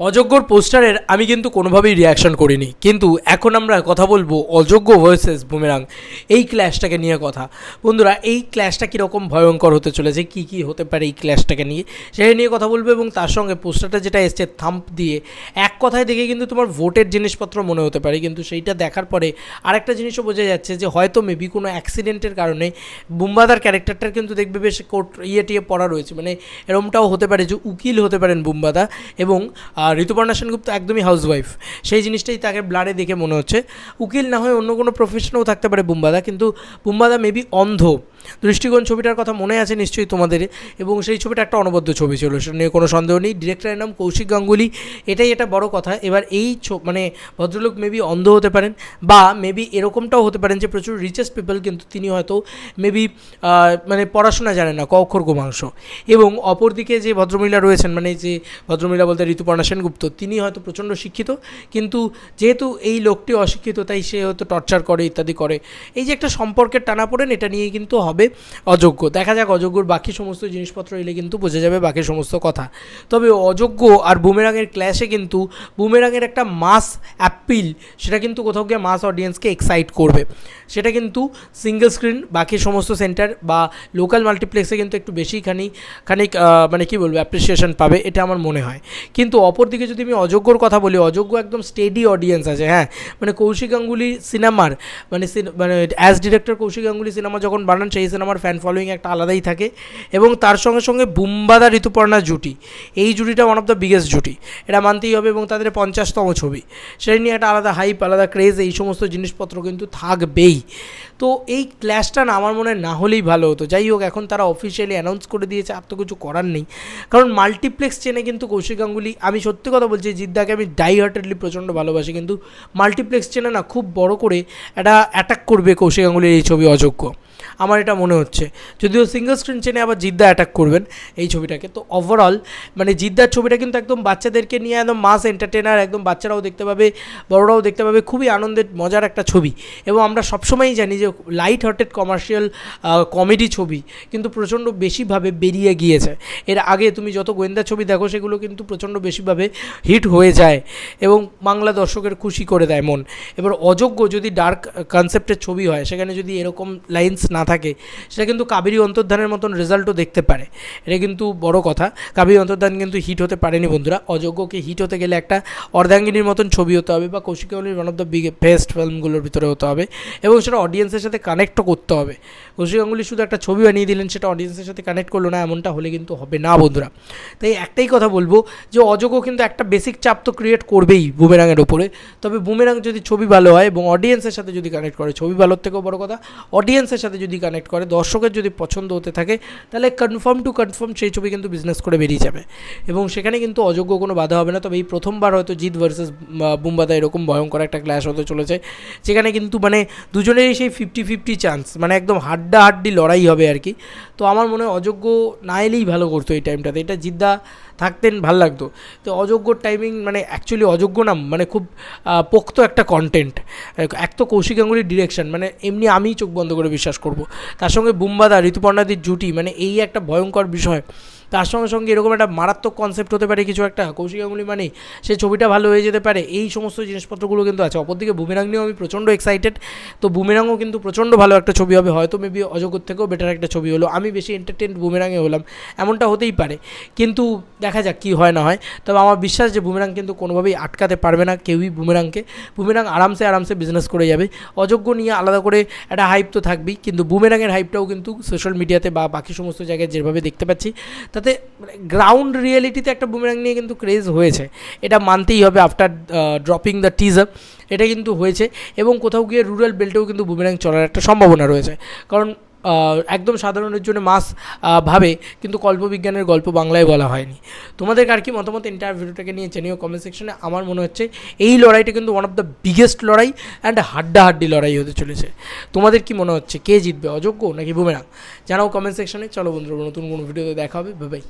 অযোগ্যর পোস্টারের আমি কিন্তু কোনোভাবেই রিয়াকশন করিনি। কিন্তু এখন আমরা কথা বলব অযোগ্য ভার্সেস বুমেরাং এই ক্ল্যাশটাকে নিয়ে কথা। বন্ধুরা, এই ক্ল্যাশটা কীরকম ভয়ঙ্কর হতে চলেছে, কি কি হতে পারে এই ক্ল্যাশটাকে নিয়ে, সেটা নিয়ে কথা বলব এবং তার সঙ্গে পোস্টারটা যেটা এসছে থাম্প দিয়ে, এক কথায় দেখে কিন্তু তোমার ভোটের জিনিসপত্র মনে হতে পারে। কিন্তু সেইটা দেখার পরে আরেকটা জিনিসও বোঝা যাচ্ছে যে হয়তো মেবি কোনো অ্যাক্সিডেন্টের কারণে বুম্বাদার ক্যারেক্টারটার কিন্তু দেখবে বেশ কোর্ট ইয়ে টিয়ে পড়া রয়েছে। মানে এরমটাও হতে পারে যে উকিল হতে পারেন বুম্বাদা এবং আহ, ঋতুপর্ণা সেনগুপ্ত একদমই হাউসওয়াইফ সেই জিনিসটাই তাকে ব্লাডে দেখে মনে হচ্ছে। উকিল না হয়ে অন্য কোনো প্রফেশনেও থাকতে পারে বুম্বাদা কিন্তু বুম্বাদা মেবি অন্ধ। দৃষ্টিকোণ ছবিটার কথা মনে আছে নিশ্চয়ই তোমাদের, এবং সেই ছবিটা একটা অনবদ্য ছবি ছিল, সেটা নিয়ে কোনো সন্দেহ নেই। ডিরেক্টরের নাম কৌশিক গাঙ্গুলি। এটাই এটা বড় কথা। এবার এই মানে ভদ্রলোক মেবি অন্ধ হতে পারেন, বা মেবি এরকমটাও হতে পারেন যে প্রচুর রিচেস্ট পিপল কিন্তু তিনি হয়তো মেবি মানে পড়াশোনা জানেন না ক অক্ষর গোমাংস এবং অপরদিকে যে ভদ্রমহিলা রয়েছেন মানে যে ভদ্রমহিলা বলতে ঋতুপর্ণা সেনগুপ্ত, তিনি হয়তো প্রচণ্ড শিক্ষিত, কিন্তু যেহেতু এই লোকটি অশিক্ষিত, তাই সে হয়তো টর্চার করে, ইত্যাদি করে। এই যে একটা সম্পর্কের টানাপোড়েন, এটা নিয়ে কিন্তু হবে অযোগ্য। দেখা যাক অযোগ্যর বাকি সমস্ত জিনিসপত্র এলে কিন্তু বোঝা যাবে বাকি সমস্ত কথা। তবে অযোগ্য আর বুমেরাঙের ক্ল্যাশে কিন্তু বুমেরাঙের একটা মাস অ্যাপিল সেটা কিন্তু কোথাও গিয়ে মাস অডিয়েন্সকে এক্সাইট করবে। সেটা কিন্তু সিঙ্গেল স্ক্রিন বাকি সমস্ত সেন্টার বা লোকাল মাল্টিপ্লেক্সে কিন্তু একটু বেশি খানি খানিক মানে কি বলব অ্যাপ্রিসিয়েশন পাবে, এটা আমার মনে হয়। কিন্তু অপরদিকে যদি আমি অযোগ্যর কথা বলি, অযোগ্য একদম স্টেডি অডিয়েন্স আছে হ্যাঁ? মানে কৌশিক গাঙ্গুলি সিনেমার মানে মানে অ্যাজ ডিরেক্টর কৌশিক গাঙ্গুলি সিনেমা যখন বানান, সেই সিনেমার ফ্যান ফলোয়িং একটা আলাদাই থাকে এবং তার সঙ্গে সঙ্গে বুম্বাদা ঋতুপর্ণা জুটি। এই জুটিটা ওয়ান অফ দ্য বিগেস্ট জুটি। এটা মানতেই হবে এবং তাদের পঞ্চাশতম ছবি। সেটা নিয়ে একটা আলাদা হাইপ আলাদা ক্রেজ এই সমস্ত জিনিসপত্র কিন্তু থাকবেই। তো এই ক্ল্যাশটা না আমার মনে হয় না হলেই ভালো হতো। যাই হোক, এখন তারা অফিসিয়ালি অ্যানাউন্স করে দিয়েছে, আর তো কিছু করার নেই। কারণ মাল্টিপ্লেক্স চেনে কিন্তু কৌশিক গাঙ্গুলি, আমি সত্যি কথা বলছি জিদ্দাকে আমি ডাই হার্টেডলি প্রচণ্ড ভালোবাসি, কিন্তু মাল্টিপ্লেক্স চেনে না খুব বড় করে একটা অ্যাটাক করবে কৌশিক গাঙ্গুলির এই ছবি অযোগ্য। আমার এটা মনে হচ্ছে। যদিও সিঙ্গল স্ক্রিন চেনে আবার জিদ্দা অ্যাটাক করবেন এই ছবিটাকে। তো ওভারঅল মানে জিদ্দার ছবিটা কিন্তু একদম বাচ্চাদেরকে নিয়ে একদম মাস এন্টারটেনার একদম বাচ্চারাও দেখতে পাবে, বড়রাও দেখতে পাবে, খুবই আনন্দের, মজার একটা ছবি। এবং আমরা সবসময়ই জানি যে লাইট হার্টেড কমার্শিয়াল কমেডি ছবি কিন্তু প্রচণ্ড বেশিভাবে বেরিয়ে গিয়েছে। এর আগে তুমি যত গোয়েন্দা ছবি দেখো, সেগুলো কিন্তু প্রচণ্ড বেশিভাবে হিট হয়ে যায় এবং বাংলা দর্শকের খুশি করে দেয় মন। এবার অযোগ্য যদি ডার্ক কনসেপ্টের ছবি হয়, সেখানে যদি এরকম লাইন্স না থাকে, সেটা কিন্তু কাবেরী অন্তর্ধানের মতন রেজাল্টও দেখতে পারে। এটা কিন্তু বড় কথা। কাবেরী অন্তর্ধান কিন্তু হিট হতে পারেনি বন্ধুরা। অযোগ্যকে হিট হতে গেলে একটা অর্ধাঙ্গিনীর মতন ছবি হতে হবে বা Kaushik গাঙ্গুলির one of the big best ফিল্মগুলোর ভিতরে হতে হবে এবং সেটা অডিয়েন্সের সাথে কানেক্টও করতে হবে। কৌশিক গাঙ্গুলি শুধু একটা ছবি বানিয়ে দিলেন, সেটা অডিয়েন্সের সাথে কানেক্ট করল না, এমনটা হলে কিন্তু হবে না বন্ধুরা। তাই একটাই কথা বলব যে অযোগ্য কিন্তু একটা বেসিক চাপ তো ক্রিয়েট করবেই বুমেরাঙের ওপরে তবে বুমেরাং যদি ছবি ভালো হয় এবং অডিয়েন্সের সাথে যদি কানেক্ট করে, ছবি ভালোর থেকেও বড় কথা অডিয়েন্সের সাথে যদি কানেক্ট করে, দর্শকের যদি পছন্দ হতে থাকে, তাহলে কনফার্ম টু কনফার্ম সেই ছবি কিন্তু বিজনেস করে বেরিয়ে যাবে। এবং সেখানে কিন্তু অযোগ্য কোনো বাধা হবে না। তবে এই প্রথমবার হয়তো জিৎ ভার্সেস বুম্বাদা এরকম ভয়ঙ্কর একটা ক্ল্যাশ হতে চলেছে। যেখানে কিন্তু মানে দুজনেরই সেই ফিফটি ফিফটি চান্স মানে একদম হাড্ডাহাড্ডি লড়াই হবে আর কি। তো আমার মনে হয় অযোগ্য না এলেই ভালো করতো এই টাইমটাতে এটা জিদ্দা থাকতেন, ভালো লাগতো। তো অযোগ্য টাইমিং মানে অ্যাকচুয়ালি অযোগ্য না মানে খুব পোক্ত একটা কন্টেন্ট এক তো কৌশিক গাঙ্গুলির ডিরেকশন মানে এমনি আমি চোখ বন্ধ করে বিশ্বাস করব। তার সঙ্গে বুম্বাদা, ঋতুপর্ণাদির জুটি মানে এই একটা ভয়ঙ্কর বিষয়। তার সঙ্গে সঙ্গে এরকম একটা মারাত্মক কনসেপ্ট হতে পারে, কিছু একটা কৌশিক গাঙ্গুলি মানে সে ছবিটা ভালো হয়ে যেতে পারে। এই সমস্ত জিনিসপত্রগুলো কিন্তু আছে। অপরদিকে বুমেরাং নিয়েও আমি প্রচণ্ড এক্সাইটেড তো বুমেরাংও কিন্তু প্রচণ্ড ভালো একটা ছবি হবে। হয়তো মেবি অজগর থেকেও বেটার একটা ছবি হলো। আমি বেশি এন্টারটেন বুমেরাঙে হলাম। এমনটা হতেই পারে। কিন্তু দেখা যাক কী হয় না হয়। তবে আমার বিশ্বাস যে বুমেরাং কিন্তু কোনোভাবেই আটকাতে পারবে না কেউই বুমেরাংকে। বুমেরাং আরামসে আরামসে বিজনেস করে যাবে। অযোগ্য নিয়ে আলাদা করে একটা হাইপ তো থাকবেই। কিন্তু বুমেরাংয়ের হাইপটাও কিন্তু সোশ্যাল মিডিয়াতে বা বাকি সমস্ত জায়গায় যেভাবে দেখতে পাচ্ছি, তাতে গ্রাউন্ড রিয়েলিটিতে একটা বুমেরাং নিয়ে কিন্তু ক্রেজ হয়েছে। এটা মানতেই হবে আফটার ড্রপিং দ্য টিজার এটা কিন্তু হয়েছে এবং কোথাও গিয়ে রুরাল বেল্টেও কিন্তু বুমেরাং চলার একটা সম্ভাবনা রয়েছে। কারণ একদম সাধারণের জন্য মাস ভাবে, কিন্তু কল্পবিজ্ঞানের গল্প বাংলায় বলা হয়নি। তোমাদের আর কি মতামত এন্টায়ার ভিডিওটাকে নিয়ে জানিও কমেন্ট সেকশনে আমার মনে হচ্ছে এই লড়াইটা কিন্তু ওয়ান অফ দ্য বিগেস্ট লড়াই অ্যান্ড হাড্ডাহাড্ডি লড়াই হতে চলেছে। তোমাদের কি মনে হচ্ছে? কে জিতবে? অযোগ্য নাকি বুমেরাং? জানাও কমেন্ট সেকশনে চলো বন্ধুরা, নতুন কোনো ভিডিওতে দেখা হবে। বাই